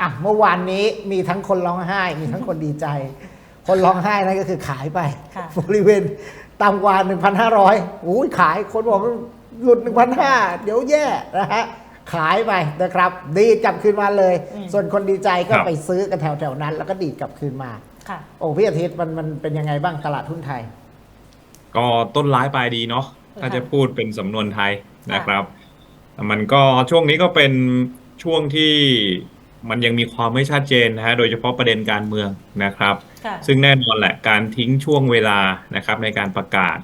อะเมื่อวานนี้มีทั้งคนร้องไห้ มีทั้งคนดีใจ คนร้องไห้นั่นก็คือขายไปค่ะบริเวณต่ำกว่า1,500อุ้ยขายคนบอกหลุด1,500เดี๋ยวแย่นะฮะขายไปนะครับ ดีดกลับคืนมาเลยอืมส่วนคนดีใจก็ครับไปซื้อกันแถวๆนั้น แล้วก็ดีดกลับคืนมาค่ะโอ้พี่อาทิตย์มันมันเป็นยังไงบ้างตลาดหุ้นไทย ก็ต้นร้ายปลายดีเนาะค่ะถ้าจะพูดเป็นสำนวนไทยนะครับ มันก็ช่วงนี้ก็เป็นช่วงที่ มันยังมีความไม่ชัดเจนนะฮะโดยเฉพาะประเด็นการเมืองนะครับค่ะซึ่งแน่นอนแหละการทิ้งช่วงเวลานะครับในการประกาศ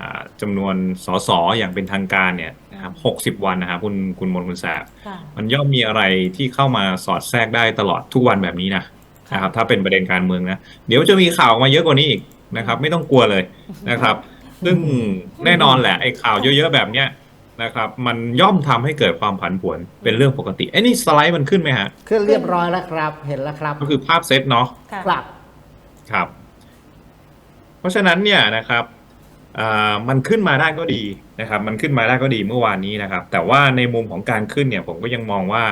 อ่าจำนวนสสอย่างเป็นทางการเนี่ยนะครับหกสิบวันนะครับคุณคุณมนต์คุณแสบค่ะมันย่อมมีอะไรที่เข้ามาสอดแทรกได้ตลอดทุกวันแบบนี้นะนะครับถ้าเป็นประเด็นการเมืองนะเดี๋ยวจะมีข่าวออกมาเยอะกว่านี้อีกนะครับ ไม่ต้องกลัวเลยนะครับ ซึ่งแน่นอนแหละไอ้ข่าวเยอะๆแบบเนี้ย นะครับมันย่อมทำให้เกิดความผันผวนเป็นเรื่องปกติไอ้นี่สไลด์มันขึ้นไหมฮะขึ้นเรียบร้อยแล้วครับ เห็นแล้วครับ ก็คือภาพเซตเนาะค่ะกลับครับ เพราะฉะนั้นเนี่ยนะครับอ่ามันขึ้นมาได้ก็ดีนะครับ มันขึ้นมาได้ก็ดีเมื่อวานนี้นะครับ แต่ว่าในมุมของการขึ้นเนี่ย ผมก็ยังมองว่า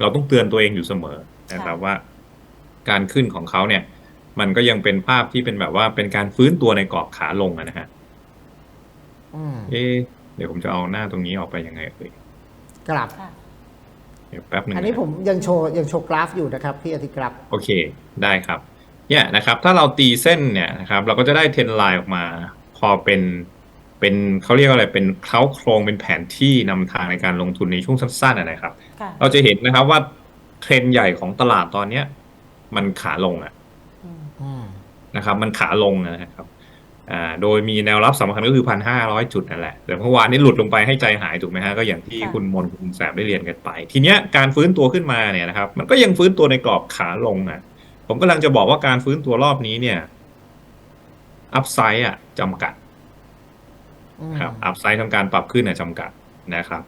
เราต้องเตือนตัวเองอยู่เสมอนะครับว่า การขึ้นของเขาเนี่ย มันก็ยังเป็นภาพที่เป็นแบบว่าเป็นการฟื้นตัวในกรอบขาลงอะนะฮะอืมเอ๊ะ เดี๋ยวผมจะเอาหน้าตรงนี้ออกไปยังไงเอ่ยกลับค่ะเดี๋ยวแป๊บหนึ่งอันนี้ะผมยังโชว์ยังโชว์กราฟอยู่นะครับพี่อาทิตย์ครับโอเคได้ครับเนี่ยนะครับถ้าเราตีเส้นเนี่ยนะครับเราก็จะได้เทรนไลน์ออกมา พอเป็นเป็นเขาเรียกว่าอะไรเป็นเคล้าโครงเป็นแผนที่นำทางในการลงทุนในช่วงสั้นๆอะนะครับ ค่ะเราจะเห็นนะครับว่าเทรนด์ใหญ่ของตลาดตอนเนี้ย มันขาลงอะอืมอืมนะครับ มันขาลงนะครับ อ่าโดยมีแนวรับสำคัญก็คือพันห้าร้อยจุดนั่นแหละ แต่เมื่อวานนี้หลุดลงไปให้ใจหายถูกไหมฮะ ก็อย่างที่คุณมนต์คุณแสบได้เรียนกันไป ทีเนี้ยการฟื้นตัวขึ้นมาเนี่ยนะครับ มันก็ยังฟื้นตัวในกรอบขาลงอะ ผมกำลังจะบอกว่าการฟื้นตัวรอบนี้เนี่ย อัพไซด์อะจำกัดอืมครับ อัพไซด์ทำการปรับขึ้นอะจำกัดนะครับ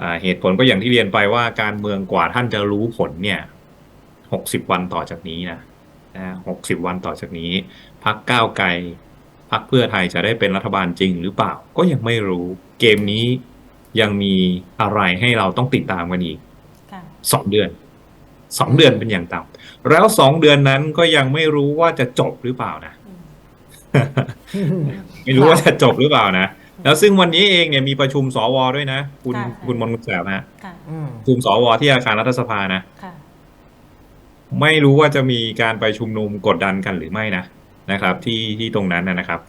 อ่าเหตุผลก็อย่างที่เรียนไปว่าการเมืองกว่าท่านจะรู้ผลเนี่ยหกสิบวันต่อจากนี้นะหกสิบวันต่อจากนี้พักก้าวไกล พักเพื่อไทยจะได้เป็นรัฐบาลจริงหรือเปล่าก็ยังไม่รู้ เกมนี้ยังมีอะไรให้เราต้องติดตามกันอีกค่ะสองเดือนสองเดือนเป็นอย่างต่ำแล้วสองเดือนนั้นก็ยังไม่รู้ว่าจะจบหรือเปล่านะอืมไม่รู้ว่าจะจบหรือเปล่านะแล้วซึ่งวันนี้เองเนี่ยมีประชุมสวด้วยนะ คุณค่ะคุณมนต์คุณแสบฮะค่ะอืมประชุมสวที่อาคารรัฐสภานะค่ะไม่รู้ว่าจะมีการไปชุมนุมกดดันกันหรือไม่นะ นะครับที่ที่ตรงนั้นนะนะครับ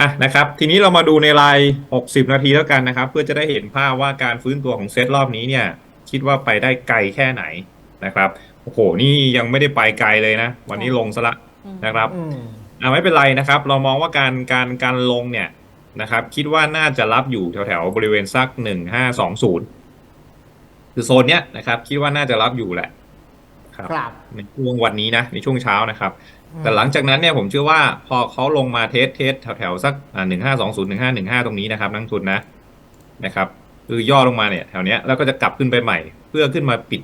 อะนะครับ ทีนี้เรามาดูในราย 60 นาทีแล้วกันนะครับ เพื่อจะได้เห็นภาพว่าการฟื้นตัวของเซตรอบนี้เนี่ย คิดว่าไปได้ไกลแค่ไหนนะครับโอ้โหนี่ยังไม่ได้ไปไกลเลยนะ วันนี้ลงซะละอืมนะครับอืมอ่าไม่เป็นไรนะครับ เรามองว่าการการการลงเนี่ยนะครับ คิดว่าน่าจะรับอยู่แถวแถวๆบริเวณสักหนึ่งห้าสองศูนย์คือโซนเนี้ยนะครับ คิดว่าน่าจะรับอยู่แหละ ครับครับในช่วงวันนี้นะในช่วงเช้านะครับ แต่หลังจากนั้นเนี่ยผมเชื่อว่าพอเขาลงมาเทสเทสแถวแถวๆสักหนึ่งห้าสองศูนย์หนึ่งห้าหนึ่งห้าตรงนี้นะครับนักทุนนะนะครับคือย่อลงมาเนี่ยแถวเนี้ยแล้วก็จะกลับขึ้นไปใหม่ เพื่อขึ้นมาปิด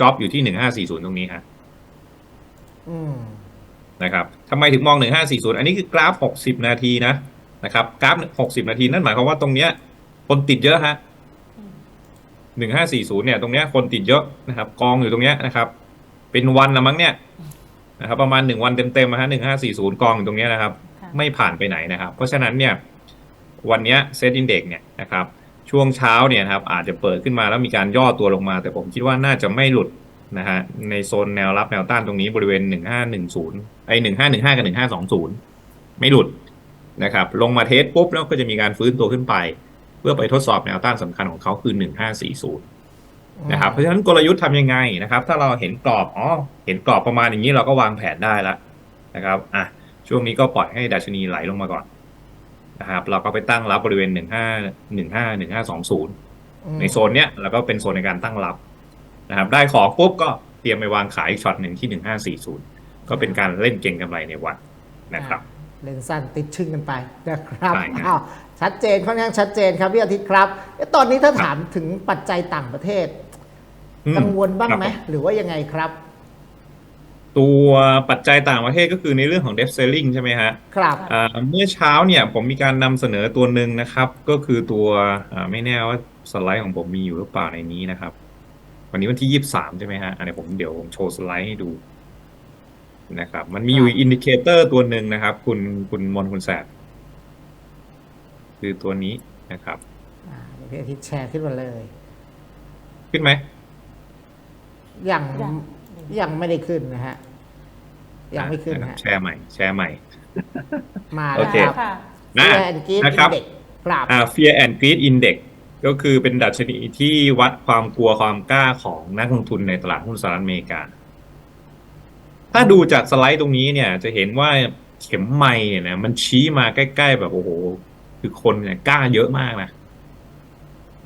จ็อบอยู่ที่หนึ่งห้าสี่ศูนย์ตรงนี้ฮะอืมนะครับทำไมถึงมอง1540อันนี้คือกราฟ60นาทีนะนะครับ กราฟ60นาทีนั่นหมายความว่าตรงเนี้ยคนติดเยอะฮะอืม 1540เนี่ยตรงเนี้ยคนติดเยอะนะครับ กองอยู่ตรงเนี้ยนะครับ เป็นวันละมั้งเนี่ยนะครับ ประมาณ1วันเต็มๆนะฮะ1540กองอยู่ตรงเนี้ยนะครับค่ะไม่ผ่านไปไหนนะครับ เพราะฉะนั้นเนี่ยวันเนี้ยเซตอินเด็กเนี่ยนะครับ ช่วงเช้าเนี่ยนะครับอาจจะเปิดขึ้นมาแล้วมีการย่อตัวลงมา แต่ผมคิดว่าน่าจะไม่หลุดนะฮะในโซนแนวรับแนวต้านตรงนี้บริเวณ 1510ไอ้1515 กับ 1520 ไม่หลุดนะครับ ลงมาเทสปุ๊บแล้วก็จะมีการฟื้นตัวขึ้นไปเพื่อไปทดสอบแนวต้านสำคัญของเขาคือ 1540 นะครับ เพราะฉะนั้นกลยุทธ์ทำยังไงนะครับ ถ้าเราเห็นกรอบ อ๋อ เห็นกรอบประมาณอย่างนี้เราก็วางแผนได้แล้วนะครับ อะ ช่วงนี้ก็ปล่อยให้ดัชนีไหลลงมาก่อนนะครับ เราก็ไปตั้งรับบริเวณหนึ่งห้าหนึ่งห้าหนึ่งห้าสองศูนย์ในโซนเนี้ยแล้วก็เป็นโซนในการตั้งรับนะครับ ได้ของปุ๊บก็เตรียมไปวางขายอีกช็อตหนึ่งที่หนึ่งห้าสี่ศูนย์ก็เป็นการเล่นเก่งกำไรในวันนะครับเลนสั้นติดชึ่งกันไปนะครับใช่ครับอ้าว ชัดเจนค่อนข้างชัดเจนครับพี่อาทิตย์ครับเอ๊ะตอนนี้ถ้าถามถึงปัจจัยต่างประเทศอืมกังวลบ้างไหมครับหรือว่ายังไงครับ ตัวปัจจัยต่างประเทศก็คือในเรื่องของ debt ceiling ใช่ไหมฮะครับอ่าเมื่อเช้าเนี่ยผมมีการนำเสนอตัวหนึ่งนะครับ ก็คือตัวอ่าไม่แน่ว่าสไลด์ของผมมีอยู่หรือเปล่าในนี้นะครับวันวันนี้วันที่ยี่สามใช่ไหมฮะอันนี้ผมเดี๋ยวผมโชว์สไลด์ให้ดูนะครับ มันมีอยู่อินดิเคเตอร์ตัวหนึ่งนะครับ คุณคุณมนต์คุณแสบ คือตัวนี้นะครับอ่าเดี๋ยวพี่อาทิตย์แชร์ขึ้นมาเลย ขึ้นไหมยังยังยังไม่ได้ขึ้นนะฮะยังไม่ขึ้นอะฮะแชร์ใหม่ แชร์ใหม่ มาโอแล้วเคครับค่ะนะแอนกีนะครับเด็กปราบอ่า Fear and Greed Index ก็คือเป็นดัชนีที่วัดความกลัวความกล้าของนักลงทุนในตลาดหุ้นสหรัฐอเมริกา ถ้าดูจากสไลด์ตรงนี้เนี่ย จะเห็นว่าเข็มไม้เนี่ยนะมันชี้มาใกล้ ๆ แบบโอ้โห คือคนเนี่ยกล้าเยอะมากนะ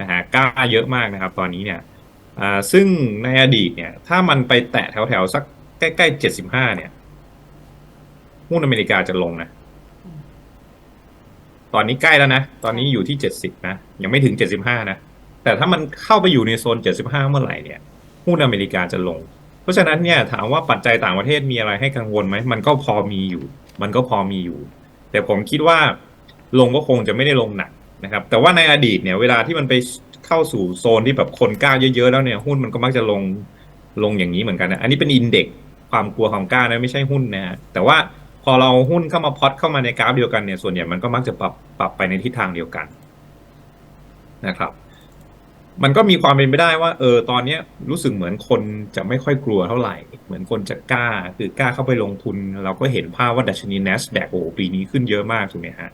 นะฮะกล้าเยอะมากนะครับ ตอนนี้เนี่ยอ่าซึ่งในอดีตเนี่ย ถ้ามันไปแตะแถวๆสักใกล้ๆเจ็ดสิบห้าเนี่ยหุ้นอเมริกาจะลงนะตอนนี้ใกล้แล้วนะ ตอนนี้อยู่ที่เจ็ดสิบนะ ยังไม่ถึงเจ็ดสิบห้านะ แต่ถ้ามันเข้าไปอยู่ในโซนเจ็ดสิบห้าเมื่อไหร่เนี่ย หุ้นอเมริกาจะลง เพราะฉะนั้นเนี่ยถามว่าปัจจัยต่างประเทศมีอะไรให้กังวลไหม มันก็พอมีอยู่ มันก็พอมีอยู่ แต่ผมคิดว่า ลงก็คงจะไม่ได้ลงหนักนะครับ แต่ว่าในอดีตเนี่ยเวลาที่มันไปเข้าสู่โซนที่แบบคนกล้าเยอะๆแล้วเนี่ยหุ้นมันก็มักจะลงลงอย่างนี้เหมือนกันนะอันนี้เป็นอินเด็กความกลัวความกล้านะไม่ใช่หุ้นนะฮะแต่ว่าพอเราหุ้นเข้ามาพอตเข้ามาในกราฟเดียวกันเนี่ยส่วนใหญ่มันก็มักจะปรับปรับไปในทิศทางเดียวกันนะครับ มันก็มีความเป็นไปได้ว่า เออตอนเนี้ยรู้สึกเหมือนคนจะไม่ค่อยกลัวเท่าไหร่ เหมือนคนจะกล้าคือกล้าเข้าไปลงทุน เราก็เห็นภาพว่าดัชนี NASDAQ โอ้ปีนี้ขึ้นเยอะมากถูกไหมฮะ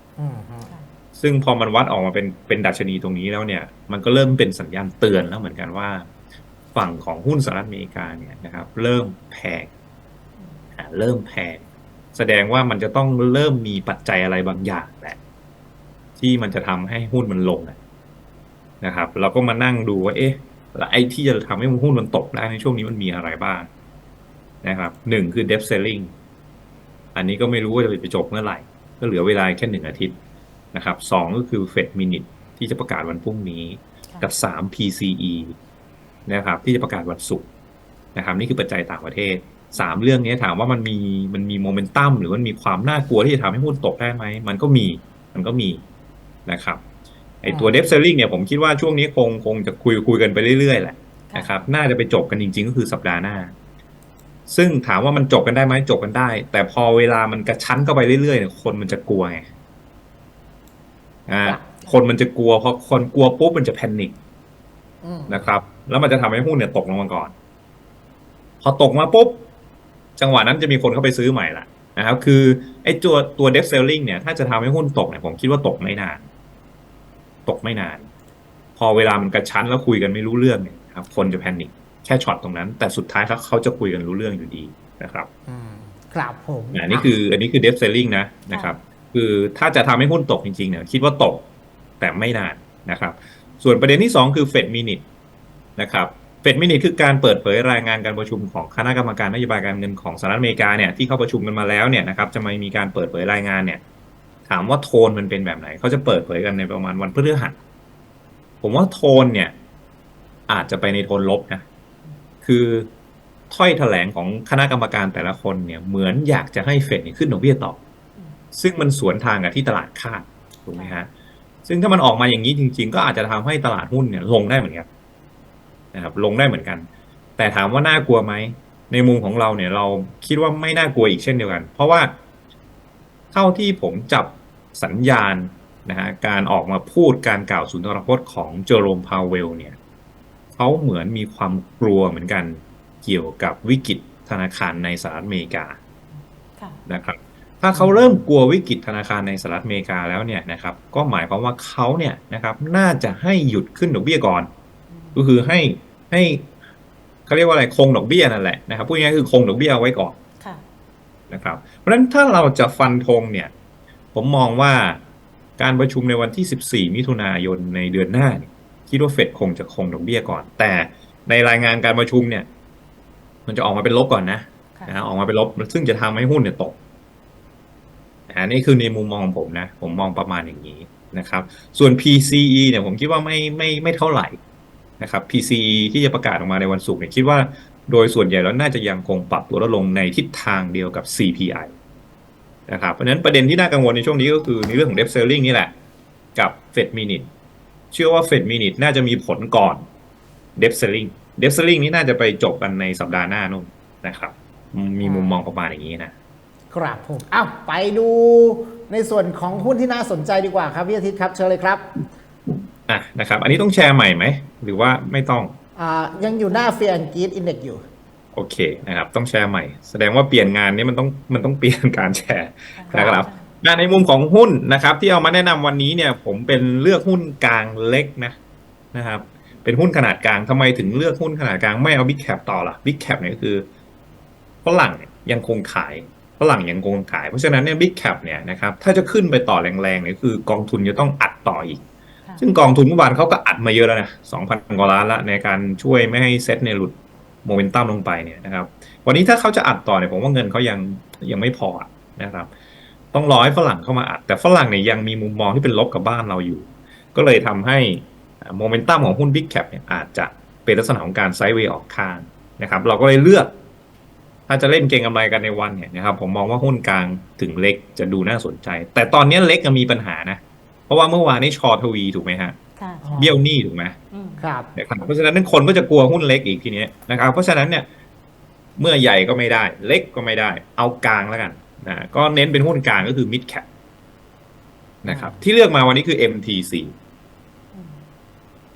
ซึ่งพอมันวัดออกมาเป็นเป็นดัชนีตรงนี้แล้วเนี่ย มันก็เริ่มเป็นสัญญาณเตือนแล้วเหมือนกันว่า ฝั่งของหุ้นสหรัฐอเมริกาเนี่ยนะครับ เริ่มแพงเริ่มแพงแสดงว่ามันจะต้องเริ่มมีปัจจัยอะไรบางอย่างแหละที่มันจะทำให้หุ้นมันลงนะ นะครับ เราก็มานั่งดูว่าเอ๊ะแล้วไอ้ที่จะทำให้หุ้นมันตกได้ในช่วงนี้มันมีอะไรบ้างนะครับหนึ่งคือ debt selling อันนี้ก็ไม่รู้ว่าจะไปจบเมื่อไหร่ ก็เหลือเวลาแค่หนึ่งอาทิตย์นะครับสองก็คือ Fed Minute ที่จะประกาศวันพรุ่งนี้ค่ะกับสาม PCE นะครับที่จะประกาศวันศุกร์นะครับนี่คือปัจจัยต่างประเทศสามเรื่องนี้ถามว่ามันมีมันมีโมเมนตัมหรือมันมีความน่ากลัวที่จะทำให้หุ้นตกได้ไหมมันก็มีมันก็มีนะครับ ไอตัวอ่าเดฟเซลลิงเนี่ยผมคิดว่าช่วงนี้คงคงจะคุยคุยกันไปเรื่อยๆแหละนะครับน่าจะไปจบกันจริง ๆ ก็คือสัปดาห์หน้า ซึ่งถามว่ามันจบกันได้ไหมจบกันได้ แต่พอเวลามันกระชั้นเข้าไปเรื่อยๆเนี่ยคนมันจะกลัวไงอ่าคนมันจะกลัวพอคนกลัวปุ๊บมันจะแพนิคอืมนะครับ แล้วมันจะทำให้หุ้นเนี่ยตกลงมาก่อน พอตกมาปุ๊บ จังหวะนั้นจะมีคนเข้าไปซื้อใหม่ละนะครับ คือไอ้ตัวตัว debt selling เนี่ยถ้าจะทำให้หุ้นตกเนี่ยผมคิดว่าตกไม่นาน ตกไม่นาน พอเวลามันกระชั้นแล้วคุยกันไม่รู้เรื่องเนี่ยครับ คนจะแพนิคแค่ช็อตตรงนั้น แต่สุดท้ายเขาเขาจะคุยกันรู้เรื่องอยู่ดีนะครับอืมครับผมอันนี้คือ อันนี้คือ debt selling นะนะครับ คือถ้าจะทำให้หุ้นตกจริงๆเนี่ยคิดว่าตกแต่ไม่นานนะครับ ส่วนประเด็นที่ 2 คือ Fed Minute นะครับ Fed Minute คือการเปิดเผยรายงานการประชุมของคณะกรรมการนโยบายการเงินของสหรัฐอเมริกาเนี่ยที่เขาประชุมกันมาแล้วเนี่ยนะครับจะมามีการเปิดเผยรายงานเนี่ย ถามว่าโทนมันเป็นแบบไหน เขาจะเปิดเผยกันในประมาณวันพฤหัสผมว่าโทนเนี่ย อาจจะไปในโทนลบนะ คือถ้อยแถลงของคณะกรรมการแต่ละคนเนี่ย เหมือนอยากจะให้เฟดขึ้นดอกเบี้ยต่อ ซึ่งมันสวนทางกับที่ตลาดคาดถูกไหมฮะ ซึ่งถ้ามันออกมาอย่างนี้จริง ๆ ก็อาจจะทำให้ตลาดหุ้นเนี่ย ลงได้เหมือนกันนะครับ ลงได้เหมือนกัน แต่ถามว่าน่ากลัวไหม ในมุมของเราเนี่ย เราคิดว่าไม่น่ากลัวอีกเช่นเดียวกัน เพราะว่าเท่าที่ผมจับ สัญญาณนะฮะการออกมาพูดการกล่าวสุนทรพจน์ของเจอโรมพาวเวลเนี่ยเขาเหมือนมีความกลัวเหมือนกันเกี่ยวกับวิกฤตธนาคารในสหรัฐอเมริกาค่ะนะครับถ้าเขาเริ่มกลัววิกฤตธนาคารในสหรัฐอเมริกาแล้วเนี่ยนะครับก็หมายความว่าเขาเนี่ยนะครับน่าจะให้หยุดขึ้นดอกเบี้ยก่อน ก็คือให้ให้เขาเรียกว่าอะไรคงดอกเบี้ยนั่นแหละนะครับพูดง่ายๆคือคงดอกเบี้ยเอาไว้ก่อนค่ะนะครับเพราะฉะนั้นถ้าเราจะฟันธงเนี่ย ผมมองว่าการประชุมในวันที่ 14 มิถุนายนในเดือนหน้าเนี่ยคิดว่าเฟดคงจะคงดอกเบี้ยก่อน แต่ในรายงานการประชุมเนี่ย มันจะออกมาเป็นลบก่อนนะค่ะนะฮะออกมาเป็นลบ ซึ่งจะทำให้หุ้นเนี่ยตกอันนี้คือในมุมมองของผมนะ ผมมองประมาณอย่างนี้นะครับ ส่วน PCE เนี่ยผมคิดว่าไม่ไม่ไม่เท่าไหร่นะครับ PCE ที่จะประกาศออกมาในวันศุกร์เนี่ยคิดว่าโดยส่วนใหญ่แล้วน่าจะยังคงปรับตัวลดลงในทิศทางเดียวกับ CPI นะครับเพราะฉะนั้นประเด็นที่น่ากังวลในช่วงนี้ก็คือในเรื่องของ debt selling นี่แหละ กับ Fed Minute เชื่อว่า Fed Minute น่าจะมีผลก่อน debt selling เดฟเซอริงนี้น่าจะไปจบกันในสัปดาห์หน้านู่นนะครับอืมมีมุมมองประมาณอย่างนี้นะครับผมอ้าวไปดูในส่วนของหุ้นที่น่าสนใจดีกว่าครับพี่อาทิตย์ครับเชิญเลยครับอะนะครับ อันนี้ต้องแชร์ใหม่ไหม หรือว่าไม่ต้องอ่ายังอยู่หน้าเฟียร์กีดอินเด็กอยู่ โอเคนะครับ ต้องแชร์ใหม่ แสดงว่าเปลี่ยนงานนี้มันต้องมันต้องเปลี่ยนการแชร์นะครับงานในมุมของหุ้นนะครับ ที่เอามาแนะนำวันนี้เนี่ย ผมเป็นเลือกหุ้นกลางเล็กนะนะครับ เป็นหุ้นขนาดกลางทำไมถึงเลือกหุ้นขนาดกลางไม่เอาบิ๊กแคปต่อล่ะบิ๊กแคปเนี่ยก็คือฝรั่งเนี่ยยังคงขายฝรั่งยังคงขาย เพราะฉะนั้นเนี่ยบิ๊กแคปเนี่ยนะครับถ้าจะขึ้นไปต่อแรงๆเนี่ยคือกองทุนจะต้องอัดต่ออีกค่ะซึ่งกองทุนเมื่อวานเขาก็อัดมาเยอะแล้วนะสองพันกว่าล้านละในการช่วยไม่ให้เซ็ตเนี่ยหลุด โมเมนตัมลงไปเนี่ยนะครับ วันนี้ถ้าเขาจะอัดต่อเนี่ยผมว่าเงินเขายังยังไม่พอนะครับ ต้องรอให้ฝรั่งเข้ามาอัด แต่ฝรั่งเนี่ยยังมีมุมมองที่เป็นลบกับบ้านเราอยู่ ก็เลยทำให้โมเมนตัมของหุ้น Big Cap เนี่ยอาจจะเป็นลักษณะของการไซด์เวย์ออกข้างนะครับ เราก็เลยเลือก ถ้าจะเล่นเก็งกำไรกันในวันเนี่ยนะครับ ผมมองว่าหุ้นกลางถึงเล็กจะดูน่าสนใจ แต่ตอนนี้เล็กมีปัญหานะ เพราะว่าเมื่อวานนี้ชอทวีถูกไหมฮะ เบี้ยวหนี้ถูกไหมอืมครับนะครับเพราะฉะนั้นคนก็จะกลัวหุ้นเล็กอีกทีนี้นะครับเพราะฉะนั้นเนี่ยเมื่อใหญ่ก็ไม่ได้ เล็กก็ไม่ได้ เอากลางแล้วกันนะก็เน้นเป็นหุ้นกลางก็คือ mid cap นะครับ ที่เลือกมาวันนี้คือ MTC อืม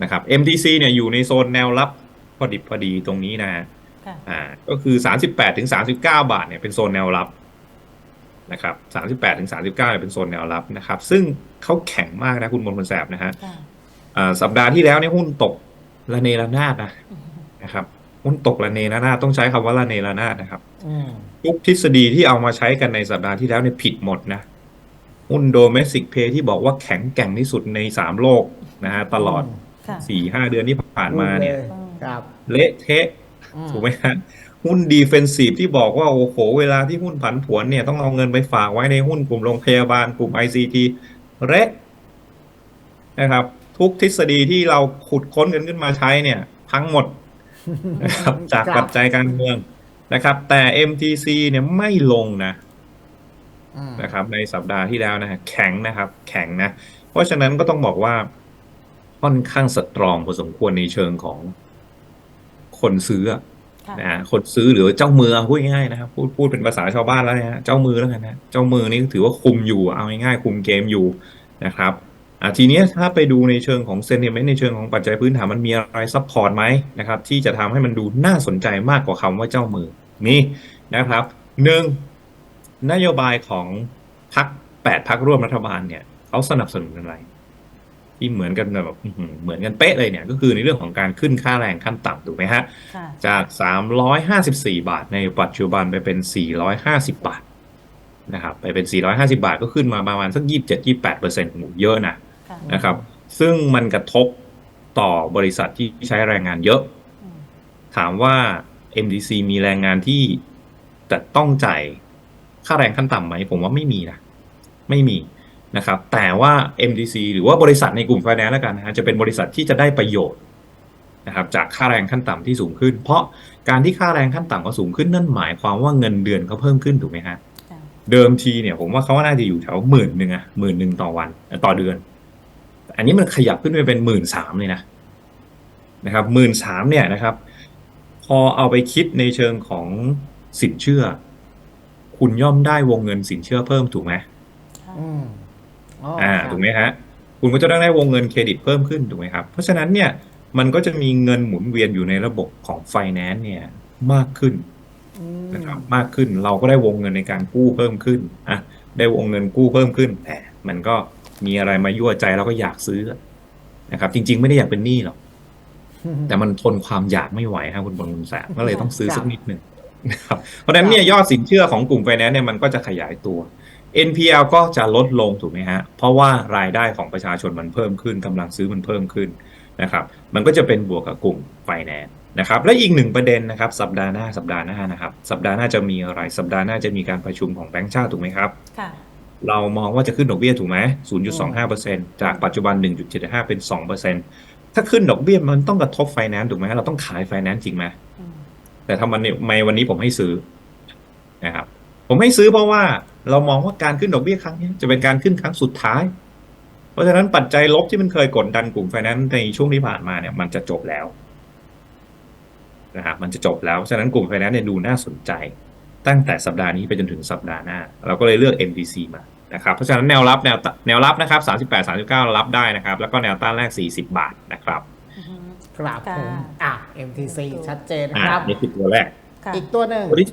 นะครับ MTC เนี่ยอยู่ในโซนแนวรับพอดิบพอดีตรงนี้นะฮะค่ะอ่าก็คือ 38ถึง39 บาทเนี่ยเป็นโซนแนวรับนะครับ38ถึง39เนี่ยเป็นโซนแนวรับนะครับ ซึ่งเขาแข็งมากนะคุณมนต์คนแสบนะฮะค่ะอ่า สัปดาห์ที่แล้วเนี่ยหุ้นตกระเนระนาดนะอืมนะครับหุ้นตกระเนระนาดต้องใช้คำว่าระเนระนาดนะครับอืมทุกทฤษฎีที่เอามาใช้กันในสัปดาห์ที่แล้วเนี่ยผิดหมดนะหุ้นโดเมสิกเพย์ที่บอกว่าแข็งแกร่งที่สุดในสามโลกนะฮะตลอดค่ะสี่ห้าเดือนที่ผ่านมาเนี่ยลครับเละเทะอืมถูกไหมฮะหุ้นดีเฟนซีฟที่บอกว่า โอ้โห เวลาที่หุ้นผันผวนเนี่ยต้องเอาเงินไปฝากไว้ในหุ้นกลุ่มโรงพยาบาลกลุ่ม ICT เละนะครับ ทุกทฤษฎีที่เราขุดค้นกันขึ้นมาใช้เนี่ยพังหมดนะครับจากครับปัจจัยการเมืองนะครับ แต่ MTC เนี่ยไม่ลงนะอืมนะครับ ในสัปดาห์ที่แล้วนะฮะแข็งนะครับ แข็งนะ เพราะฉะนั้นก็ต้องบอกว่าค่อนข้างสตรองพอสมควรในเชิงของคนซื้ออะค่ะนะฮะคนซื้อหรือเจ้ามือเอาพูดง่ายๆนะครับพูดพูดเป็นภาษาชาวบ้านแล้วเนะฮะเจ้ามือแล้วกันนะเจ้ามือนี่ถือว่าคุมอยู่เอาง่ายๆคุมเกมอยู่นะครับ อะทีเนี้ยถ้าไปดูในเชิงของเซน i เมนต์ในเชิงของปัจจัยพื้นฐานมันมีอะไรซับพอร์ตไหมนะครับที่จะทำให้มันดูน่าสนใจมากกว่าคำว่าเจ้ามือนี่นะครับหนึ่งนโยบายของพักแปดพักร่วมรัฐบาลเนี่ยเขาสนับสนุนอะไร ที่เหมือนกันแบบอื้อหือเหมือนกันเป๊ะเลยเนี่ย ก็คือในเรื่องของการขึ้นค่าแรงขั้นต่ำถูกไหมฮะค่ะจาก354บาท ในปัจจุบันไปเป็น450บาทนะครับไปเป็น 450 บาทก็ขึ้นมาประมาณสัก 27-28เปอร์เซ็นต์เยอะนะค่ะ นะครับ ซึ่งมันกระทบต่อบริษัทที่ใช้แรงงานเยอะอืมถามว่า MDC มีแรงงานที่จะต้องจ่ายค่าแรงขั้นต่ำไหม ผมว่าไม่มีนะ ไม่มีนะครับ แต่ว่า MDC หรือว่าบริษัทในกลุ่มไฟแนนซ์แล้วกันนะฮะจะเป็นบริษัทที่จะได้ประโยชน์นะครับจากค่าแรงขั้นต่ำที่สูงขึ้น เพราะการที่ค่าแรงขั้นต่ำเขาสูงขึ้นนั่นหมายความว่าเงินเดือนเขาเพิ่มขึ้นถูกไหมฮะค่ะเดิมทีเนี่ยผมว่าเขาน่าจะอยู่แถวหมื่นหนึ่งอะหมื่นหนึ่งต่อวันเอ่อต่อเดือนอั นนี้มันขยับขึ้นไปเป็นหมื่นสามเลยนะนะครับหมื่นสามเนี่ยนะครับ พอเอาไปคิดในเชิงของสินเชื่อ คุณย่อมได้วงเงินสินเชื่อเพิ่มถูกไหมค่ะอืมอ๋ออ่าครับถูกไหมฮะคุณก็จะต้องได้วงเงินเครดิตเพิ่มขึ้นถูกไหมครับ เพราะฉะนั้นเนี่ยมันก็จะมีเงินหมุนเวียนอยู่ในระบบของไฟแนนซ์เนี่ยมากขึ้นอืมนะครับมากขึ้นเราก็ได้วงเงินในการกู้เพิ่มขึ้นอะได้วงเงินกู้เพิ่มขึ้นแต่มันก็ มีอะไรมายั่วใจเราก็อยากซื้อนะครับ จริง ๆ ไม่ได้อยากเป็นหนี้หรอกแต่มันทนความอยากไม่ไหวครับคุณบอลคุณแสบก็เลยต้องซื้อสักนิดหนึ่งนะครับเพราะฉะนั้นเนี่ยยอดสินเชื่อของกลุ่มไฟแนนซ์เนี่ยมันก็จะขยายตัว NPL ก็จะลดลงถูกไหมฮะ เพราะว่ารายได้ของประชาชนมันเพิ่มขึ้นกำลังซื้อมันเพิ่มขึ้นนะครับ มันก็จะเป็นบวกกับกลุ่มไฟแนนซ์นะครับ และอีกหนึ่งประเด็นนะครับ สัปดาห์หน้าสัปดาห์หน้านะครับ สัปดาห์หน้าจะมีอะไร สัปดาห์หน้าจะมีการประชุมของแบงก์ชาติถูกไหมครับ ค่ะ เรามองว่าจะขึ้นดอกเบี้ยถูกไหม0.25%จากปัจจุบัน1.75เป็น2%ถ้าขึ้นดอกเบี้ยมันต้องกระทบไฟแนนซ์ถูกไหมเราต้องขายไฟแนนซ์จริงไหมอืมแต่ทำไมในวันนี้ผมให้ซื้อนะครับ ผมให้ซื้อเพราะว่าเรามองว่าการขึ้นดอกเบี้ยครั้งนี้จะเป็นการขึ้นครั้งสุดท้าย เพราะฉะนั้นปัจจัยลบที่มันเคยกดดันกลุ่มไฟแนนซ์ในช่วงที่ผ่านมาเนี่ยมันจะจบแล้วนะครับมันจะจบแล้ว ฉะนั้นกลุ่มไฟแนนซ์เนี่ยดูน่าสนใจ ตั้งแต่สัปดาห์นี้ไปจนถึงสัปดาห์หน้า เราก็เลยเลือก MDC มา นะครับเพราะฉะนั้นแนวรับแนวตแนวรับนะครับ38 39รับได้นะครับ แล้วก็แนวต้านแรก 40 บาทนะครับอือฮึครับค่ะผมอะ MTC ชัดเจนอ่านะครับนี่คือตัวแรกค่ะอีกตัวหนึ่งตัวที่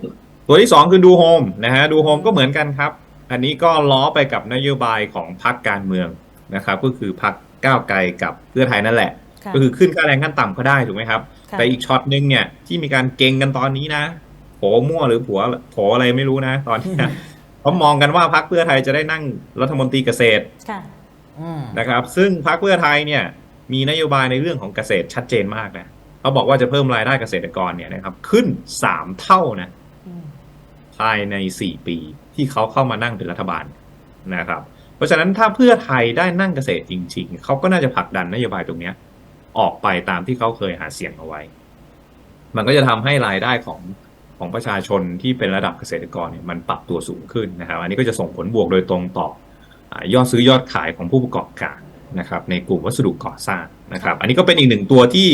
ตัวที่สองคือดูโฮมนะฮะดูโฮมก็เหมือนกันครับ อันนี้ก็ล้อไปกับนโยบายของพรรคการเมืองนะครับ ก็คือพรรคก้าวไกลกับเพื่อไทยนั่นแหละค่ะก็คือขึ้นค่าแรงขั้นต่ำก็ได้ถูกไหมครับค่ะแต่อีกช็อตหนึ่งเนี่ยที่มีการเก่งกันตอนนี้นะโผมั่วหรือผัวโผอะไรไม่รู้นะ ตอนนี้ เขามองกันว่าพรรคเพื่อไทยจะได้นั่งรัฐมนตรีเกษตรค่ะอืมนะครับ ซึ่งพรรคเพื่อไทยเนี่ย มีนโยบายในเรื่องของเกษตรชัดเจนมากนะเขาบอกว่าจะเพิ่มรายได้เกษตรกรเนี่ยนะครับ ขึ้นสามเท่านะอืมภายใน4ปีที่เขาเข้ามานั่งเป็นรัฐบาลนะครับ เพราะฉะนั้นถ้าเพื่อไทยได้นั่งเกษตรจริง ๆเขาก็น่าจะผลักดันนโยบายตรงเนี้ย ออกไปตามที่เขาเคยหาเสียงเอาไว้ มันก็จะทำให้รายได้ของ ของประชาชนที่เป็นระดับเกษตรกรเนี่ยมันปรับตัวสูงขึ้นนะครับ อันนี้ก็จะส่งผลบวกโดยตรงต่ออยอดซื้อยอดขายของผู้ประกอบการนะครับในกลุ่มวัสดุก่อสร้างนะครับ อันนี้ก็เป็นอีกหนึ่งตัวที่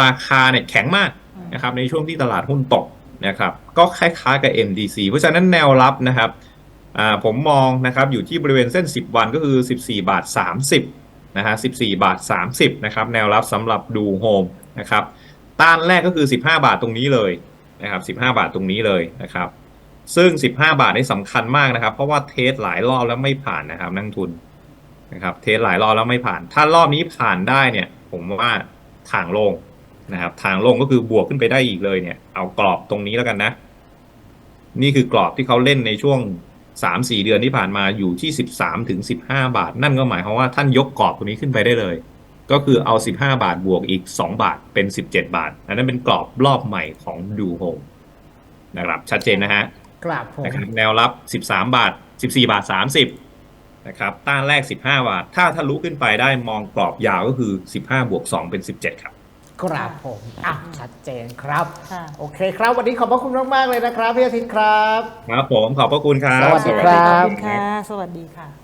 ราคาเนี่ยแข็งมากนะครับในช่วงที่ตลาดหุ้นตกนะครับก็คล้ายๆกับ MDC เพราะฉะนั้นแนวรับนะครับผมมองนะครับอยู่ที่บริเวณเส้น 10 วันก็คือ 14 บาท 30นะฮะ14 บาท 30นะครับแนวรับสำหรับดูโฮมนะครับต้านแรกก็คือ 15 บาทตรงนี้เลย นะครับ15 บาทตรงนี้เลยนะครับ ซึ่ง 15 บาทนี่สำคัญมากนะครับ เพราะว่าเทสหลายรอบแล้วไม่ผ่านนะครับ นักทุนนะครับ เทสหลายรอบแล้วไม่ผ่าน ถ้ารอบนี้ผ่านได้เนี่ย ผมว่าทางลงนะครับ ทางลงก็คือบวกขึ้นไปได้อีกเลยเนี่ย เอากรอบตรงนี้แล้วกันนะ นี่คือกรอบที่เขาเล่นในช่วงสามสี่เดือนที่ผ่านมาอยู่ที่สิบสามถึงสิบห้าบาท นั่นก็หมายความว่าท่านยกกรอบตรงนี้ขึ้นไปได้เลย ก็คือเอาสิบห้าบาทบวกอีกสองบาทเป็นสิบเจ็ดบาท อันนั้นเป็นกรอบรอบใหม่ของดูโฮมนะครับชัดเจนนะฮะกราบผมนะครับแนวรับ 13 บาท 14 บาท 30นะครับต้านแรก 15 บาท ถ้าทะลุขึ้นไปได้มองกรอบยาวก็คือ 15 บวก 2 เป็น 17 ครับกราบผมอะชัดเจนครับค่ะโอเคครับ วันนี้ขอบพระคุณมาก ๆ เลยนะครับพี่อาทิตย์ครับ ครับผมขอบพระคุณครับ สวัสดีครับขอบคุณค่ะ สวัสดีค่ะ